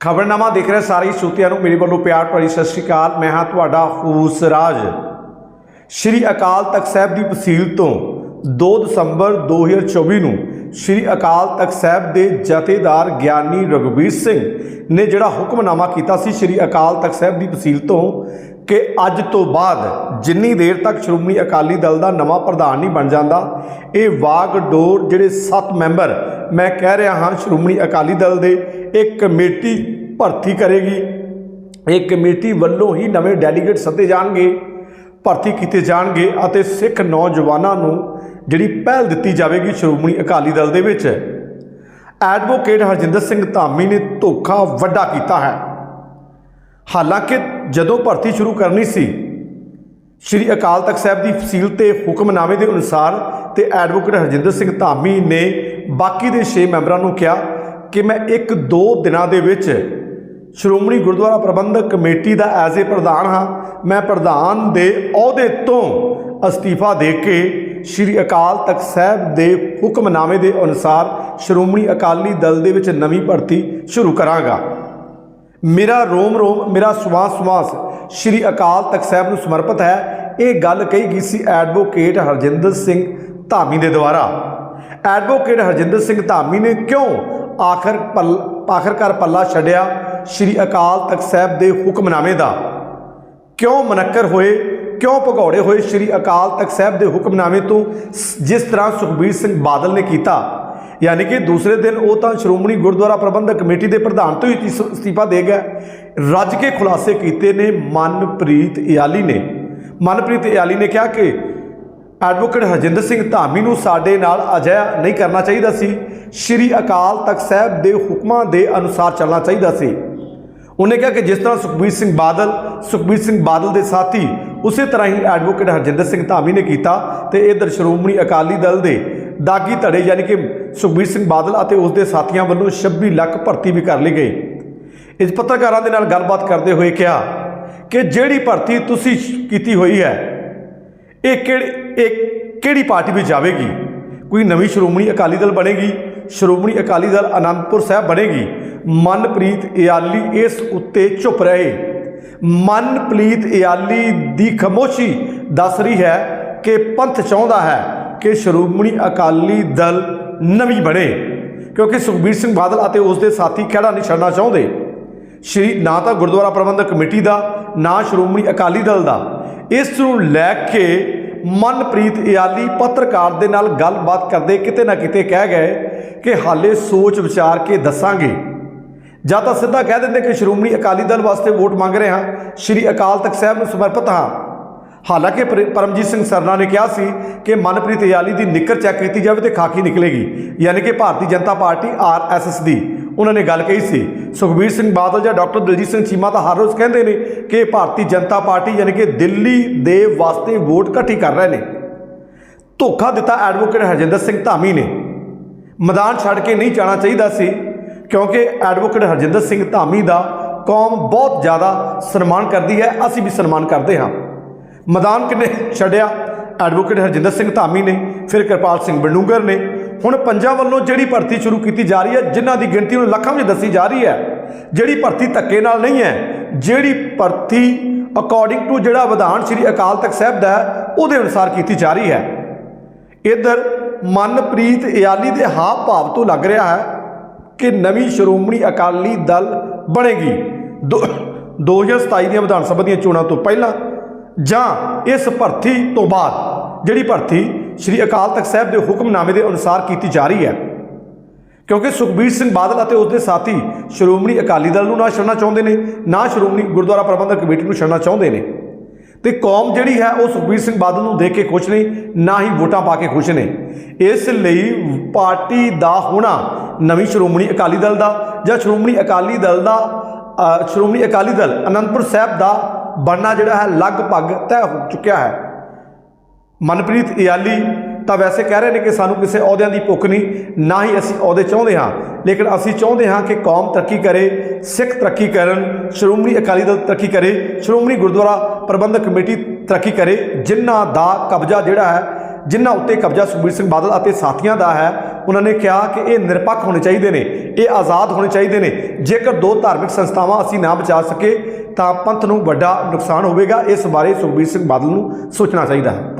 ਖਬਰਨਾਮਾ ਦੇਖ ਰਹੇ, ਸਾਰੇ ਸ਼ਰੋਤਿਆਂ ਨੂੰ ਮੇਰੇ ਵੱਲੋਂ ਪਿਆਰ ਭਰੀ ਸਤਿ ਸ਼੍ਰੀ ਅਕਾਲ। ਮੈਂ ਹਾਂ ਤੁਹਾਡਾ ਖੂਸ ਰਾਜ। ਸ਼੍ਰੀ ਅਕਾਲ ਤਖਤ ਸਾਹਿਬ ਦੀ ਵਸੀਲ ਤੋਂ 2 ਦਸੰਬਰ 2024 ਨੂੰ ਸ਼੍ਰੀ ਅਕਾਲ ਤਖਤ ਸਾਹਿਬ ਦੇ ਜਥੇਦਾਰ ਗਿਆਨੀ ਰਘਬੀਰ ਸਿੰਘ ਨੇ ਜਿਹੜਾ ਹੁਕਮਨਾਮਾ ਕੀਤਾ ਸੀ ਸ਼੍ਰੀ ਅਕਾਲ ਤਖਤ ਸਾਹਿਬ ਦੀ ਵਸੀਲ ਤੋਂ ਕਿ ਅੱਜ ਤੋਂ ਬਾਅਦ ਜਿੰਨੀ ਦੇਰ ਤੱਕ ਸ਼੍ਰੋਮਣੀ ਅਕਾਲੀ ਦਲ ਦਾ ਨਵਾਂ ਪ੍ਰਧਾਨ ਨਹੀਂ ਬਣ ਜਾਂਦਾ, ਇਹ ਵਾਗਡੋਰ ਜਿਹੜੇ 7 ਮੈਂਬਰ ਮੈਂ ਕਹਿ ਰਿਹਾ ਹਾਂ, ਸ਼੍ਰੋਮਣੀ ਅਕਾਲੀ ਦਲ ਦੇ ਇੱਕ ਕਮੇਟੀ ਭਰਤੀ ਕਰੇਗੀ। ਇਹ ਕਮੇਟੀ ਵੱਲੋਂ ਹੀ ਨਵੇਂ ਡੈਲੀਗੇਟ ਸੱਦੇ ਜਾਣਗੇ, ਭਰਤੀ ਕੀਤੇ ਜਾਣਗੇ ਅਤੇ ਸਿੱਖ ਨੌਜਵਾਨਾਂ ਨੂੰ ਜਿਹੜੀ ਪਹਿਲ ਦਿੱਤੀ ਜਾਵੇਗੀ ਸ਼੍ਰੋਮਣੀ ਅਕਾਲੀ ਦਲ ਦੇ ਵਿੱਚ। ਐਡਵੋਕੇਟ ਹਰਜਿੰਦਰ ਸਿੰਘ ਧਾਮੀ ਨੇ ਧੋਖਾ ਵੱਡਾ ਕੀਤਾ ਹੈ। ਹਾਲਾਂਕਿ ਜਦੋਂ ਭਰਤੀ ਸ਼ੁਰੂ ਕਰਨੀ ਸੀ, ਸ਼੍ਰੀ ਅਕਾਲ ਤਖਤ ਸਾਹਿਬ ਦੀ ਫਸੀਲ ਤੇ ਹੁਕਮਨਾਮੇ ਦੇ ਅਨੁਸਾਰ ਤੇ ਐਡਵੋਕੇਟ ਹਰਜਿੰਦਰ ਸਿੰਘ ਧਾਮੀ ਨੇ ਬਾਕੀ ਦੇ 6 ਮੈਂਬਰਾਂ ਨੂੰ ਕਿਹਾ ਕਿ ਮੈਂ 1-2 ਦਿਨਾਂ ਦੇ ਵਿੱਚ ਸ਼੍ਰੋਮਣੀ ਗੁਰਦੁਆਰਾ ਪ੍ਰਬੰਧਕ ਕਮੇਟੀ ਦਾ ਐਜ਼ ਏ ਪ੍ਰਧਾਨ ਹਾਂ। ਮੈਂ ਪ੍ਰਧਾਨ ਦੇ ਅਹੁਦੇ ਤੋਂ ਅਸਤੀਫਾ ਦੇ ਕੇ ਸ਼੍ਰੀ ਅਕਾਲ ਤਖਤ ਸਾਹਿਬ ਦੇ ਹੁਕਮਨਾਮੇ ਦੇ ਅਨੁਸਾਰ ਸ਼੍ਰੋਮਣੀ ਅਕਾਲੀ ਦਲ ਦੇ ਵਿੱਚ ਨਵੀਂ ਭਰਤੀ ਸ਼ੁਰੂ ਕਰਾਂਗਾ। ਮੇਰਾ ਰੋਮ ਰੋਮ, ਮੇਰਾ ਸਵਾਸ ਸਵਾਸ ਸ਼੍ਰੀ ਅਕਾਲ ਤਖਤ ਸਾਹਿਬ ਨੂੰ ਸਮਰਪਿਤ ਹੈ। ਇਹ ਗੱਲ ਕਹੀ ਗਈ ਸੀ ਐਡਵੋਕੇਟ ਹਰਜਿੰਦਰ ਸਿੰਘ ਧਾਮੀ ਦੇ ਦੁਆਰਾ। ਐਡਵੋਕੇਟ ਹਰਜਿੰਦਰ ਸਿੰਘ ਧਾਮੀ ਨੇ ਕਿਉਂ ਆਖਰ ਪੱਲ, ਆਖਰਕਾਰ ਪੱਲਾ ਛੱਡਿਆ ਸ਼੍ਰੀ ਅਕਾਲ ਤਖਤ ਸਾਹਿਬ ਦੇ ਹੁਕਮਨਾਮੇ ਦਾ? ਕਿਉਂ ਮਨੱਕਰ ਹੋਏ, ਕਿਉਂ ਭਗੌੜੇ ਹੋਏ ਸ਼੍ਰੀ ਅਕਾਲ ਤਖਤ ਸਾਹਿਬ ਦੇ ਹੁਕਮਨਾਮੇ ਤੋਂ ਸ- ਜਿਸ ਤਰ੍ਹਾਂ ਸੁਖਬੀਰ ਸਿੰਘ ਬਾਦਲ ਨੇ ਕੀਤਾ? ਯਾਨੀ ਕਿ ਦੂਸਰੇ ਦਿਨ ਉਹ ਤਾਂ ਸ਼੍ਰੋਮਣੀ ਗੁਰਦੁਆਰਾ ਪ੍ਰਬੰਧਕ ਕਮੇਟੀ ਦੇ ਪ੍ਰਧਾਨ ਤੋਂ ਹੀ ਅਸਤੀਫਾ ਦੇ ਗਿਆ ਰੱਜ ਕੇ ਖੁਲਾਸੇ ਕੀਤੇ ਨੇ ਮਨਪ੍ਰੀਤ ਇਆਲੀ ਨੇ। ਮਨਪ੍ਰੀਤ ਇਆਲੀ ਨੇ ਕਿਹਾ ਕਿ ਐਡਵੋਕੇਟ ਹਰਜਿੰਦਰ ਸਿੰਘ ਧਾਮੀ ਨੂੰ ਸਾਡੇ ਨਾਲ ਅਜਿਹਾ ਨਹੀਂ ਕਰਨਾ ਚਾਹੀਦਾ ਸੀ। ਸ਼੍ਰੀ ਅਕਾਲ ਤਖਤ ਸਾਹਿਬ ਦੇ ਹੁਕਮਾਂ ਦੇ ਅਨੁਸਾਰ ਚੱਲਣਾ ਚਾਹੀਦਾ ਸੀ। ਉਹਨੇ ਕਿਹਾ ਕਿ ਜਿਸ ਤਰ੍ਹਾਂ ਸੁਖਬੀਰ ਸਿੰਘ ਬਾਦਲ, ਸੁਖਬੀਰ ਸਿੰਘ ਬਾਦਲ ਦੇ ਸਾਥੀ ਉਸੇ ਤਰ੍ਹਾਂ ਹੀ ਐਡਵੋਕੇਟ ਹਰਜਿੰਦਰ ਸਿੰਘ ਧਾਮੀ ਨੇ ਕੀਤਾ ਤੇ ਇਧਰ ਸ਼੍ਰੋਮਣੀ ਅਕਾਲੀ ਦਲ ਦੇ ਦਾਗੀ ਧੜੇ ਯਾਨੀ ਕਿ ਸੁਖਬੀਰ ਸਿੰਘ ਬਾਦਲ ਅਤੇ ਉਸ ਦੇ ਸਾਥੀਆਂ ਵੱਲੋਂ 26 ਲੱਖ ਭਰਤੀ ਵੀ ਕਰ ਲਈ ਗਈ। ਇਸ ਪੱਤਰਕਾਰਾਂ ਦੇ ਨਾਲ ਗੱਲਬਾਤ ਕਰਦੇ ਹੋਏ ਕਿਹਾ ਕਿ ਜਿਹੜੀ ਭਰਤੀ ਤੁਸੀਂ ਕੀਤੀ ਹੋਈ ਹੈ, ਇਹ ਕਿਹੜੇ ਇਹ ਕਿਹੜੀ ਪਾਰਟੀ ਵਿੱਚ ਜਾਵੇਗੀ? ਕੋਈ ਨਵੀਂ ਸ਼੍ਰੋਮਣੀ ਅਕਾਲੀ ਦਲ ਬਣੇਗੀ, ਸ਼੍ਰੋਮਣੀ ਅਕਾਲੀ ਦਲ ਅਨੰਦਪੁਰ ਸਾਹਿਬ ਬਣੇਗੀ। ਮਨਪ੍ਰੀਤ ਇਆਲੀ ਇਸ ਉੱਤੇ ਚੁੱਪ ਰਹੇ। ਮਨਪ੍ਰੀਤ ਇਆਲੀ ਦੀ ਖਮੋਸ਼ੀ ਦੱਸ ਰਹੀ ਹੈ ਕਿ ਪੰਥ ਚਾਹੁੰਦਾ ਹੈ ਕਿ ਸ਼੍ਰੋਮਣੀ ਅਕਾਲੀ ਦਲ ਨਵੀਂ ਬਣੇ, ਕਿਉਂਕਿ ਸੁਖਬੀਰ ਸਿੰਘ ਬਾਦਲ ਅਤੇ ਉਸ ਦੇ ਸਾਥੀ ਖਹਿੜਾ ਨਹੀਂ ਛੱਡਣਾ ਚਾਹੁੰਦੇ। ਸ਼੍ਰੀ ਨਾ ਤਾਂ ਗੁਰਦੁਆਰਾ ਪ੍ਰਬੰਧਕ ਕਮੇਟੀ ਦਾ, ਨਾ ਸ਼੍ਰੋਮਣੀ ਅਕਾਲੀ ਦਲ ਦਾ। ਇਸ ਨੂੰ ਲੈ ਕੇ ਮਨਪ੍ਰੀਤ ਇਆਲੀ ਪੱਤਰਕਾਰ ਦੇ ਨਾਲ ਗੱਲਬਾਤ ਕਰਦੇ ਕਿਤੇ ਨਾ ਕਿਤੇ ਕਹਿ ਗਏ ਕਿ ਹਾਲੇ ਸੋਚ ਵਿਚਾਰ ਕੇ ਦੱਸਾਂਗੇ। ਜਾਂ ਤਾਂ ਸਿੱਧਾ ਕਹਿ ਦਿੰਦੇ ਕਿ ਸ਼੍ਰੋਮਣੀ ਅਕਾਲੀ ਦਲ ਵਾਸਤੇ ਵੋਟ ਮੰਗ ਰਹੇ ਹਾਂ। ਸ਼੍ਰੀ ਅਕਾਲ ਤਖਤ ਸਾਹਿਬ ਨੂੰ ਸਮਰਪਿਤ ਹਾਂ। ਹਾਲਾਂਕਿ ਪਰ- ਪਰਮਜੀਤ ਸਿੰਘ ਸਰਨਾ ਨੇ ਕਿਹਾ ਸੀ ਕਿ ਮਨਪ੍ਰੀਤ ਇਆਲੀ ਦੀ ਨਿੱਕਰ ਚੈੱਕ ਕੀਤੀ ਜਾਵੇ ਤੇ ਖਾਕੀ ਨਿਕਲੇਗੀ, ਯਾਨੀ ਕਿ ਭਾਰਤੀ ਜਨਤਾ ਪਾਰਟੀ ਆਰਐਸਐਸ ਦੀ। ਉਹਨਾਂ ਨੇ ਗੱਲ ਕਹੀ ਸੀ, ਸੁਖਬੀਰ ਸਿੰਘ ਬਾਦਲ ਜਾਂ ਡਾਕਟਰ ਦਲਜੀਤ ਸਿੰਘ ਚੀਮਾ ਤਾਂ ਹਰ ਰੋਜ਼ ਕਹਿੰਦੇ ਨੇ ਕਿ ਭਾਰਤੀ ਜਨਤਾ ਪਾਰਟੀ ਯਾਨੀ ਕਿ ਦਿੱਲੀ ਦੇ ਵਾਸਤੇ ਵੋਟ ਇਕੱਠੀ ਕਰ ਰਹੇ ਨੇ। ਧੋਖਾ ਦਿੱਤਾ ਐਡਵੋਕੇਟ ਹਰਜਿੰਦਰ ਸਿੰਘ ਧਾਮੀ ਨੇ। ਮੈਦਾਨ ਛੱਡ ਕੇ ਨਹੀਂ ਜਾਣਾ ਚਾਹੀਦਾ ਸੀ, ਕਿਉਂਕਿ ਐਡਵੋਕੇਟ ਹਰਜਿੰਦਰ ਸਿੰਘ ਧਾਮੀ ਦਾ ਕੌਮ ਬਹੁਤ ਜ਼ਿਆਦਾ ਸਨਮਾਨ ਕਰਦੀ ਹੈ, ਅਸੀਂ ਵੀ ਸਨਮਾਨ ਕਰਦੇ ਹਾਂ। ਮੈਦਾਨ ਕਿਨੇ ਛੱਡਿਆ? ਐਡਵੋਕੇਟ ਹਰਜਿੰਦਰ ਸਿੰਘ ਧਾਮੀ ਨੇ, ਫਿਰ ਕਿਰਪਾਲ ਸਿੰਘ ਬਡੂੰਗਰ ਨੇ। ਹੁਣ ਪੰਜਾਂ ਵੱਲੋਂ ਜਿਹੜੀ ਭਰਤੀ ਸ਼ੁਰੂ ਕੀਤੀ ਜਾ ਰਹੀ ਹੈ, ਜਿਨ੍ਹਾਂ ਦੀ ਗਿਣਤੀ ਹੁਣ ਲੱਖਾਂ ਵਿੱਚ ਦੱਸੀ ਜਾ ਰਹੀ ਹੈ, ਜਿਹੜੀ ਭਰਤੀ ਧੱਕੇ ਨਾਲ ਨਹੀਂ ਹੈ, ਜਿਹੜੀ ਭਰਤੀ ਅਕੋਰਡਿੰਗ ਟੂ ਜਿਹੜਾ ਵਿਧਾਨ ਸ੍ਰੀ ਅਕਾਲ ਤਖਤ ਸਾਹਿਬ ਦਾ ਉਹਦੇ ਅਨੁਸਾਰ ਕੀਤੀ ਜਾ ਰਹੀ ਹੈ। ਇਧਰ ਮਨਪ੍ਰੀਤ ਇਆਲੀ ਦੇ ਹਾਵ ਭਾਵ ਤੋਂ ਲੱਗ ਰਿਹਾ ਹੈ ਕਿ ਨਵੀਂ ਸ਼੍ਰੋਮਣੀ ਅਕਾਲੀ ਦਲ ਬਣੇਗੀ। ਦੋ- 2027 ਦੀਆਂ ਵਿਧਾਨ ਸਭਾ ਦੀਆਂ ਚੋਣਾਂ ਤੋਂ ਪਹਿਲਾਂ ਜਾਂ ਇਸ ਭਰਤੀ ਤੋਂ ਬਾਅਦ, ਜਿਹੜੀ ਭਰਤੀ ਸ੍ਰੀ ਅਕਾਲ ਤਖਤ ਸਾਹਿਬ ਦੇ ਹੁਕਮਨਾਮੇ ਦੇ ਅਨੁਸਾਰ ਕੀਤੀ ਜਾ ਰਹੀ ਹੈ। ਕਿਉਂਕਿ ਸੁਖਬੀਰ ਸਿੰਘ ਬਾਦਲ ਅਤੇ ਉਸਦੇ ਸਾਥੀ ਸ਼੍ਰੋਮਣੀ ਅਕਾਲੀ ਦਲ ਨੂੰ ਨਾ ਛੱਡਣਾ ਚਾਹੁੰਦੇ ਨੇ, ਨਾ ਸ਼੍ਰੋਮਣੀ ਗੁਰਦੁਆਰਾ ਪ੍ਰਬੰਧਕ ਕਮੇਟੀ ਨੂੰ ਛੱਡਣਾ ਚਾਹੁੰਦੇ ਨੇ। ਤੇ ਕੌਮ ਜਿਹੜੀ ਹੈ, ਉਹ ਸੁਖਬੀਰ ਸਿੰਘ ਬਾਦਲ ਨੂੰ ਦੇਖ ਕੇ ਖੁਸ਼ ਨੇ, ਨਾ ਹੀ ਵੋਟਾਂ ਪਾ ਕੇ ਖੁਸ਼ ਨੇ। ਇਸ ਲਈ ਪਾਰਟੀ ਦਾ ਹੋਣਾ ਨਵੀਂ ਸ਼੍ਰੋਮਣੀ ਅਕਾਲੀ ਦਲ ਦਾ ਜਾਂ ਸ਼੍ਰੋਮਣੀ ਅਕਾਲੀ ਦਲ ਦਾ ਸ਼੍ਰੋਮਣੀ ਅਕਾਲੀ ਦਲ ਅਨੰਦਪੁਰ ਸਾਹਿਬ ਦਾ ਬਣਨਾ ਜਿਹੜਾ ਹੈ ਲਗਭਗ ਤੈਅ ਹੋ ਚੁੱਕਿਆ ਹੈ। ਮਨਪ੍ਰੀਤ ਇਆਲੀ ਤਾਂ ਵੈਸੇ ਕਹਿ ਰਹੇ ਨੇ ਕਿ ਸਾਨੂੰ ਕਿਸੇ ਅਹੁਦਿਆਂ ਦੀ ਭੁੱਖ ਨਹੀਂ, ਨਾ ਹੀ ਅਸੀਂ ਅਹੁਦੇ ਚਾਹੁੰਦੇ ਹਾਂ। ਲੇਕਿਨ ਅਸੀਂ ਚਾਹੁੰਦੇ ਹਾਂ ਕਿ ਕੌਮ ਤਰੱਕੀ ਕਰੇ, ਸਿੱਖ ਤਰੱਕੀ ਕਰਨ, ਸ਼੍ਰੋਮਣੀ ਅਕਾਲੀ ਦਲ ਤਰੱਕੀ ਕਰੇ, ਸ਼੍ਰੋਮਣੀ ਗੁਰਦੁਆਰਾ ਪ੍ਰਬੰਧਕ ਕਮੇਟੀ ਤਰੱਕੀ ਕਰੇ, ਜਿਨ੍ਹਾਂ ਦਾ ਕਬਜ਼ਾ ਜਿਹੜਾ ਹੈ, ਜਿਨ੍ਹਾਂ ਉੱਤੇ ਕਬਜ਼ਾ ਸੁਖਬੀਰ ਸਿੰਘ ਬਾਦਲ ਅਤੇ ਸਾਥੀਆਂ ਦਾ ਹੈ, ਉਹਨਾਂ ਨੇ ਕਿਹਾ ਕਿ ਇਹ ਨਿਰਪੱਖ ਹੋਣੇ ਚਾਹੀਦੇ ਨੇ, ਇਹ ਆਜ਼ਾਦ ਹੋਣੇ ਚਾਹੀਦੇ ਨੇ। ਜੇਕਰ ਦੋ ਧਾਰਮਿਕ ਸੰਸਥਾਵਾਂ ਅਸੀਂ ਨਾ ਬਚਾ ਸਕੇ ਤਾਂ ਪੰਥ ਨੂੰ ਵੱਡਾ ਨੁਕਸਾਨ ਹੋਵੇਗਾ। ਇਸ ਬਾਰੇ ਸੁਖਬੀਰ ਸਿੰਘ ਬਾਦਲ ਨੂੰ ਸੋਚਣਾ ਚਾਹੀਦਾ ਹੈ।